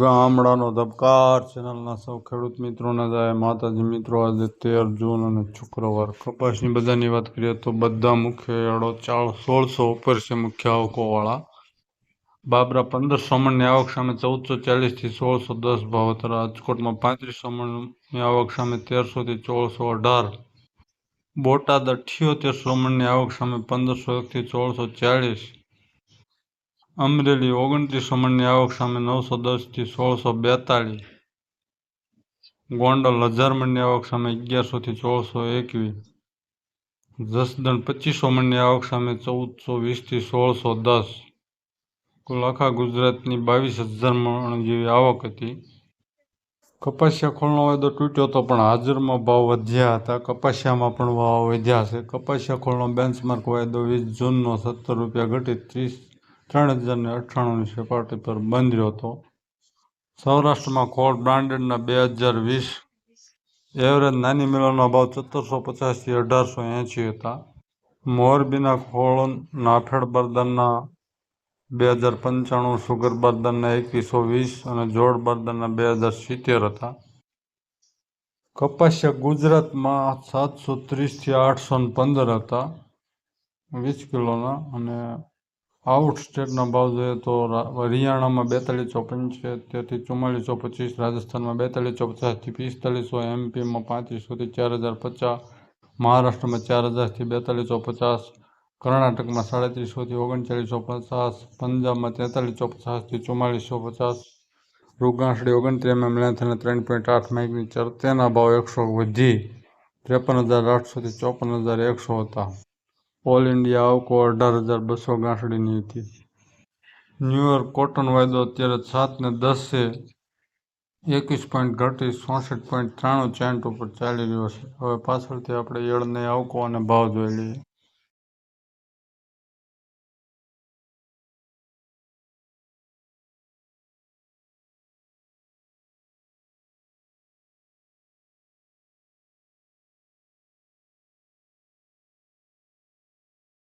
ગામડાનો ધબકાર. ચેનલના સૌ ખેડૂત મિત્રોને જાય માતાજી મિત્રો, આજે તેર જૂન અને શુક્રવાર. કપાસની બધાની વાત કરીએ તો બધા મુખ્ય એડો ચાર સોળસો ઉપર છે મુખ્ય આવકોવાળા. બાબરા પંદરસો મણની આવક સામે ચૌદસો ચાલીસથી સોળસો દસ ભાવતર રાજકોટમાં પાંત્રીસો મણની આવક સામે તેરસોથી ચોળસો અઢાર. બોટાદ અઠ્યોતેરસો મણની આવક સામે પંદરસો એકથી ચોળસો ચાળીસ. અમરેલી ઓગણત્રીસ મણની આવક સામે નવસો દસથી સોળસો બેતાળીસ. ગોંડલ હજાર મણની આવક સામે અગિયારસોથી ચોળસો એકવીસ. જસદણ પચીસો મણની આવક સામે ચૌદસો વીસથી સોળસો દસ. કુલ આખા ગુજરાતની બાવીસ હજાર મણ જેવી આવક હતી. કપાસિયા ખોળનો વાયદો તૂટ્યો હતો પણ હાજરમાં ભાવ વધ્યા હતા. કપાસિયામાં પણ ભાવ વધ્યા છે. કપાસિયા ખોળનો બેન્ચમાર્ક વાયદો વીસ જૂનનો સત્તર રૂપિયા ઘટી ત્રીસ ત્રણ હજારને અઠ્ઠાણુંની સપાટી પર બંધ રહ્યો હતો. સૌરાષ્ટ્રમાં ખોળ બ્રાન્ડેડના બે હજાર વીસ એવરેજ નાની મિલોના ભાવ સત્તરસો પચાસથી અઢારસો એંશી હતા. મોરબીના ખોળ નાફેડ બરદારના બે હજાર પંચાણું, સુગર બરદારના એકવીસો વીસ અને જોડ બરદારના બે હજાર સિત્તેર હતા. કપાસિયા ગુજરાતમાં સાતસો ત્રીસથી આઠસો ને પંદર હતા. વીસ કિલોના અને આઉટ સ્ટેટના ભાવ જોઈએ તો હરિયાણામાં બેતાલીસો પંચોતેરથી ચુમ્માલીસો પચીસ, રાજસ્થાનમાં બેતાલીસો પચાસથી પિસ્તાલીસો એમપીમાં પાંત્રીસોથી ચાર હજાર પચાસ, મહારાષ્ટ્રમાં ચાર હજારથી બેતાલીસો પચાસ, કર્ણાટકમાં સાડત્રીસોથી ઓગણચાલીસો પચાસ, પંજાબમાં તેતાલીસો પચાસથી ચુમ્માલીસો પચાસ, રૂગાંસડી ઓગણત્રીસ એમએમ લેન્થ અને ત્રણ પોઈન્ટ આઠ માઇકની ચરતેના ભાવ એકસો વધી ત્રેપન હજાર આઠસોથી ચોપન હજાર એકસો હતા. ઓલ ઇન્ડિયા આવકો અઢાર હજાર બસો ગાંસડીની હતી. ન્યુયોર્ક કોટન વાયદો અત્યારે સાત ને દસે એકવીસ પોઈન્ટ ઘટી ચોસઠ પોઈન્ટ ત્રાણું ચેન્ટ ઉપર ચાલી રહ્યો છે. હવે પાછળથી આપણે યળને આવકો અને ભાવ જોઈ લઈએ.